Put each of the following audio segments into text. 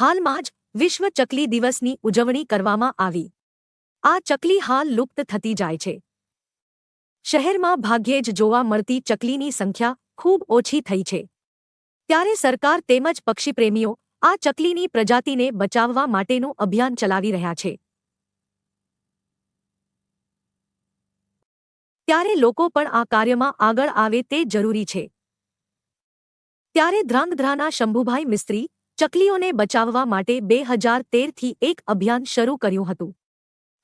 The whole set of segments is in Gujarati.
હાલમાં જ વિશ્વ ચકલી દિવસની ઉજવણી કરવામાં આવી. આ ચકલી હાલ લુપ્ત થતી જાય છે. શહેરમાં ભાગ્યે જ જોવા મળતી ચકલીની સંખ્યા ખૂબ ઓછી થઈ છે. ત્યારે સરકાર તેમજ પક્ષીપ્રેમીઓ આ ચકલીની પ્રજાતિને બચાવવા માટેનું અભિયાન ચલાવી રહ્યા છે. ત્યારે લોકો પણ આ કાર્યમાં આગળ આવે તે જરૂરી છે. ત્યારે ધ્રાંગધ્રાના શંભુભાઈ મિસ્ત્રી ચકલીઓને બચાવવા માટે બે હજાર તેરથી એક અભિયાન શરૂ કર્યું હતું.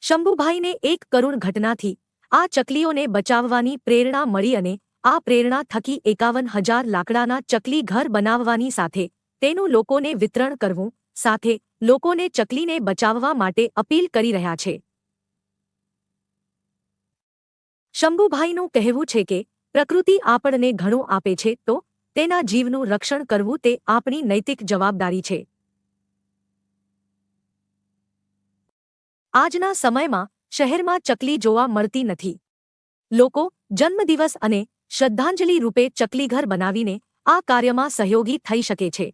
શંભુભાઈને એક કરુણ ઘટનાથી આ ચકલીઓને બચાવવાની પ્રેરણા મળી અને આ પ્રેરણા થકી એકાવન હજાર લાકડાના ચકલી ઘર બનાવવાની સાથે તેનું લોકોને વિતરણ કરવું, સાથે લોકોને ચકલીને બચાવવા માટે અપીલ કરી રહ્યા છે. શંભુભાઈનું કહેવું છે કે પ્રકૃતિ આપણને ઘણું આપે છે તો તેના જીવનું રક્ષણ કરવું તે આપણી નૈતિક જવાબદારી છે. આજના સમયમાં શહેરમાં ચકલી જોવા મળતી નથી. લોકો જન્મદિવસ અને શ્રદ્ધાંજલિ રૂપે ચકલીઘર બનાવીને આ કાર્યમાં સહયોગી થઈ શકે છે.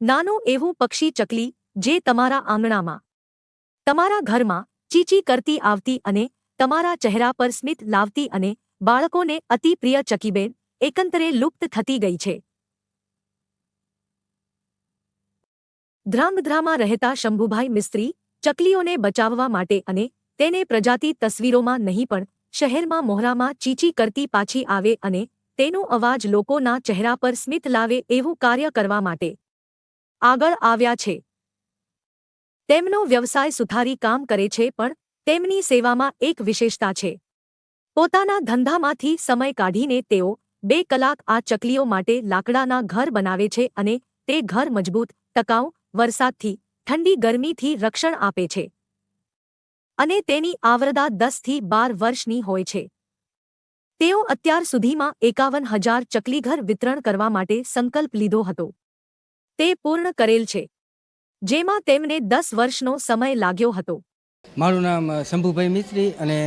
નાનું એવું પક્ષી ચકલી જે તમારા આંગણામાં, તમારા ઘરમાં ચીચી કરતી આવતી અને તમારા ચહેરા પર સ્મિત લાવતી અને બાળકોને અતિ પ્રિય ચકીબેન એકંતરે લુપ્ત થતી ગઈ છે. ધ્રાંગધ્રામાં રહેતા શંભુભાઈ મિસ્ત્રી ચકલીઓને બચાવવા માટે અને તેને પ્રજાતિ તસવીરોમાં નહીં પણ શહેરમાં મોહરામાં ચીચી કરતી પાછી આવે અને તેનો અવાજ લોકોના ચહેરા પર સ્મિત લાવે એવું કાર્ય કરવા માટે આગળ આવ્યા છે. તેમનો વ્યવસાય સુથારી કામ કરે છે પણ તેમની સેવામાં એક વિશેષતા છે. પોતાના ધંધામાંથી સમય કાઢીને તેઓ બે કલાક આ ચકલીઓ માટે લાકડાના ઘર બનાવે છે અને તે ઘર મજબૂત, ટકાઉ, વરસાદથી, ઠંડી ગરમીથી રક્ષણ આપે છે. અને તેની આવરદા દસથી બાર વર્ષની હોય છે. તેઓ અત્યાર સુધીમાં એકાવન હજાર ચકલીઘર વિતરણ કરવા માટે સંકલ્પ લીધો હતો. તે પૂર્ણ કરેલ છે. જેમાં તેમને દસ વર્ષનો સમય લાગ્યો હતો. મારું નામ શંભુભાઈ મિસ્ત્રી અને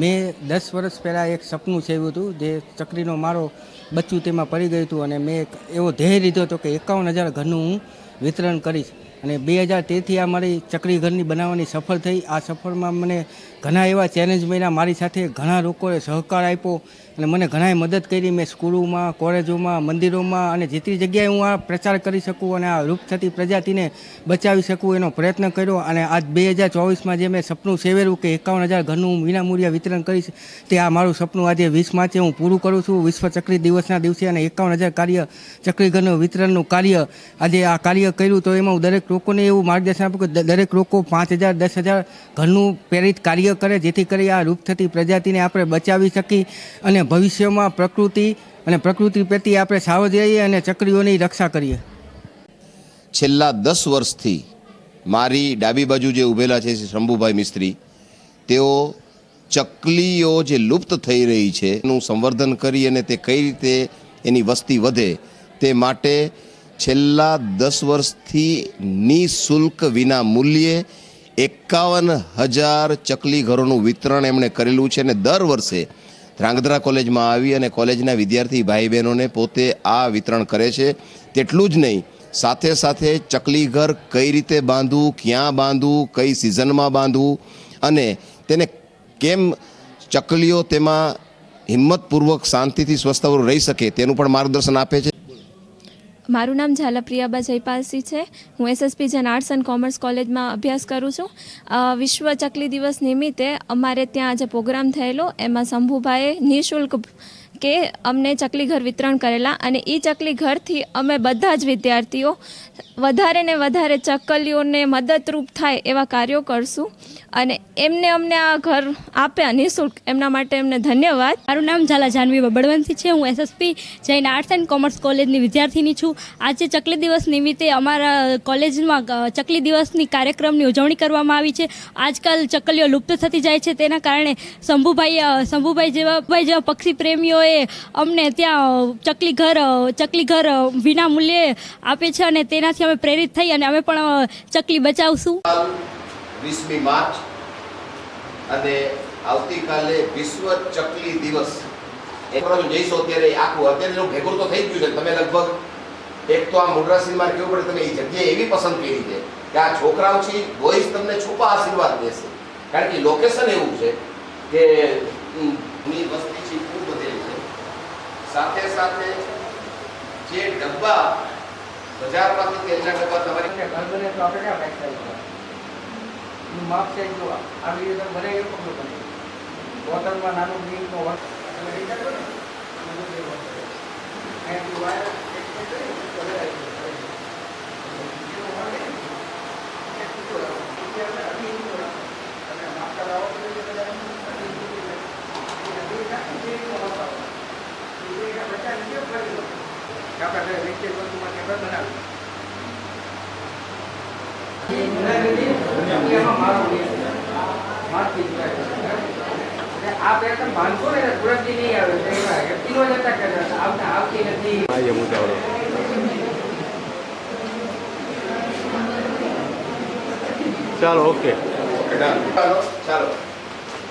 મેં દસ વર્ષ પહેલાં એક સપનું સેવ્યું હતું જે ચકરીનો મારો બચ્ચું તેમાં પડી ગયું હતું અને મેં એક એવો ધ્યેય લીધો હતો કે એકાવન હજાર ઘરનું હું વિતરણ કરીશ. અને બે હજાર તેરથી આ મારી ચકરી ઘરની બનાવવાની સફળ થઈ. આ સફળમાં મને ઘણા એવા ચેલેન્જ મળ્યા. મારી સાથે ઘણા લોકોએ સહકાર આપ્યો અને મને ઘણાએ મદદ કરી. મેં સ્કૂલોમાં, કોલેજોમાં, મંદિરોમાં અને જેટલી જગ્યાએ હું આ પ્રચાર કરી શકું અને આ લુપ્ત થતી પ્રજાતિને બચાવી શકું એનો પ્રયત્ન કર્યો. અને આજ બે હજાર ચોવીસમાં જે મેં સપનું સેવેલું કે એકાવન હજાર ઘરનું હું વિતરણ કરીશ, તે આ મારું સપનું આજે વીસ માર્ચે હું પૂરું કરું છું. વિશ્વ ચક્રી દિવસના દિવસે અને એકાવન હજાર કાર્ય ચક્રી ઘરનું વિતરણનું કાર્ય આજે આ કાર્ય કર્યું તો એમાં હું દરેક લોકોને એવું માર્ગદર્શન આપ્યું કે દરેક લોકો પાંચ હજાર, દસ હજાર ઘરનું પ્રેરિત કાર્ય કરે જેથી કરી આ રૂપ થતી પ્રજાતિને આપણે બચાવી શકી અને ભવિષ્યમાં પ્રકૃતિ અને પ્રકૃતિ પ્રત્યે આપણે સાવધ રહીએ અને ચક્રીઓની રક્ષા કરીએ. છેલ્લા દસ વર્ષથી મારી ડાબી બાજુ જે ઊભેલા છે શંભુભાઈ મિસ્ત્રી, તેઓ ચકલીઓ જે લુપ્ત થઈ રહી છે, એનું સંવર્ધન કરી અને તે કઈ રીતે એની વસ્તી વધે તે માટે છેલ્લા દસ વર્ષથી નિઃશુલ્ક વિના મૂલ્યે એકાવન હજાર ચકલી ઘરોનું વિતરણ એમણે કરેલું છે અને દર વર્ષે ધ્રાંગધ્રા કોલેજમાં આવી અને કોલેજના વિદ્યાર્થી ભાઈ બહેનોને પોતે આ વિતરણ કરે છે. તેટલું જ નહીં, સાથે સાથે ચકલી ઘર કઈ રીતે બાંધવું, ક્યાં બાંધવું, કઈ સિઝનમાં બાંધવું અને તેને કેમ ચકલીઓ તેમાં હિંમતપૂર્વક શાંતિથી સ્વસ્થભર રહી શકે તેનું પણ માર્ગદર્શન આપે છે. મારું નામ ઝાલા પ્રિયાબા જયપાલસિંહ છે. હું એસએસપી જન આર્ટ્સ એન્ડ કોમર્સ કોલેજમાં અભ્યાસ કરું છું. વિશ્વ ચકલી દિવસ નિમિત્તે અમારે ત્યાં આજે પ્રોગ્રામ થયેલો. એમાં શંભુભાઈએ નિઃશુલ્ક કે અમને ચકલી ઘર વિતરણ કરેલા અને એ ચકલી ઘરથી અમે બધા જ વિદ્યાર્થીઓ વધારે ને વધારે ચકલીઓને મદદરૂપ થાય એવા કાર્યો કરશું. અને એમને અમને આ ઘર આપ્યા નિઃશુલ્ક. એમના માટે એમને ધન્યવાદ. મારું નામ ઝાલા જાનવી બબડવંતી છે. હું SSP Jain arts and commerce કોલેજની વિદ્યાર્થીની છું. આજે ચકલી દિવસ નિમિત્તે અમારા કોલેજમાં ચકલી દિવસની કાર્યક્રમની ઉજવણી કરવામાં આવી છે. આજકાલ ચકલીઓ લુપ્ત થતી જાય છે. તેના કારણે શંભુભાઈ શંભુભાઈ જેવા ભાઈ જેવા પક્ષી પ્રેમીઓએ અમને ત્યાં ચકલી ઘર ચકલી ઘર વિના મૂલ્યે આપે છે અને તેનાથી અમે પ્રેરિત થઈ અને અમે પણ ચકલી બચાવશું. વીસમી માર્ચ અને આવતીકાલે વિશ્વ ચકલી દિવસ. એ પણ જઈશો અત્યારે આખું અત્યારે ભેગું તો થઈ ગયું છે. તમે લગભગ એક તો આ મોટા આશીર્વાદ કેવું પડે તમે એ જગ્યાએ એવી પસંદ કરી છે કે આ છોકરાઓ છે બોયઝ તમને છુપા આશીર્વાદ દેશે. કારણ કે લોકેશન એવું છે કે ની વસ્તી છે, ખૂબ વધેલી છે. સાથે સાથે જે ડબ્બા બજારમાંથી તેલના ડબ્બા તમારી છે એનું માપ છે જો આવી રીતે બને એવું પગલું બને બોટલમાં નાનું ગ્રીનનો વર્ક તમે વિચાર કરો ને બધું એ work કરે. અહીંયાથી વાયર એક એક બધા આવી જાય. બીજું વાયર નહીં. એક ટૂંકો રાખો. બીજી અંદર અઢી ઇંચનો રાખો. તમે માપતા લાવો તો એ બધા અઢી ઇંચની લે. એ અઢી રાખો, બે ઇંચનો માપ આપો. એ બે ઇંચના બચ્ચાને કેવું કરી દો કે આપણે ઘરે વેસ્ટેજ વસ્તુમાં કે ઘર બનાવીએ આ પેટર્ન બાંધશો ને તુરંત નહીં આવે. કિલો જતા કરતા આવતા આવતી નથી. ચાલો ઓકે. ચાલો ચાલો.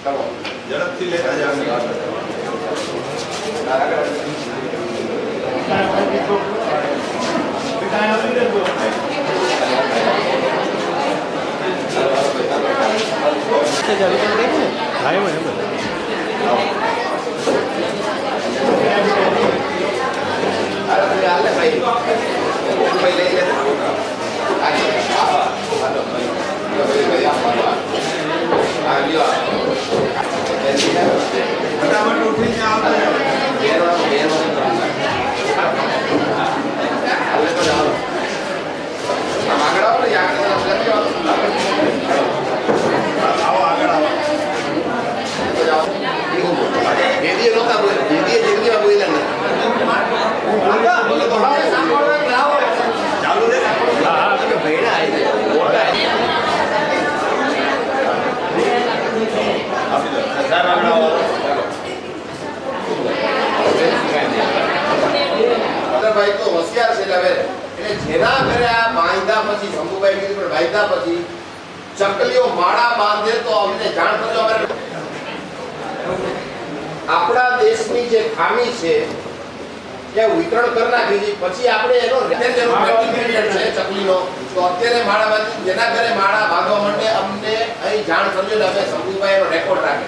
ચાલો. ઝડપથી લે એમ હાલો ભાઈ હાલ ને ભાઈ ભાઈ લઈ લે આ જો, આ, હાલો ભાઈ લ્યો ભાઈ, ભાઈ, આ, હાલો, આ. આ લ્યો આ. એ લઈ આવો. ફટાફટ ઉઠીને આવતા રહો. બેરવાનું, બેરવાનું. હાલે તો જાઓ. આમ આગળ આવો ને, ઈ આગળ આવો, લઈ આવો. આવો આગળ આવો તો જાઓ. ઈ ઊભો. ભેદીએ નહોતા બોલ્યા. ભેદીએ જિંદગીમાં બોલ્યા નથી. બોલો તો હવે સાંભળવા લાવો. ચાલુ રે હા હા તમે ભણ્યા આવી ગયા. મોટા આવી ગયા. આપી દો સાહેબ આગળ આવો ભાઈ તો હોશિયાર છે એટલે એટલે જેના ઘરે આ બાંધ્યા પછી શંભુભાઈ કીધું પણ બાંધ્યા પછી ચકલીઓ માળા બાંધે તો અમને જાણ કરજો અમારે. આપણા દેશની જે ખામી છે એ વિતરણ કરી નાખી પછી આપણે એનો છે ચકલીનો. તો અત્યારે માળા બાંધી જેના ઘરે માળા બાંધવા માટે અમને અહીં જાણ કરજો એટલે અમે શંભુભાઈ એનો રેકોર્ડ રાખે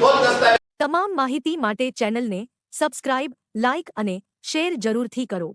તો જ દસ્તાવેજ. તમામ માહિતી માટે ચેનલને સબસ્ક્રાઇબ લાઇક અને શેર જરૂરથી કરો.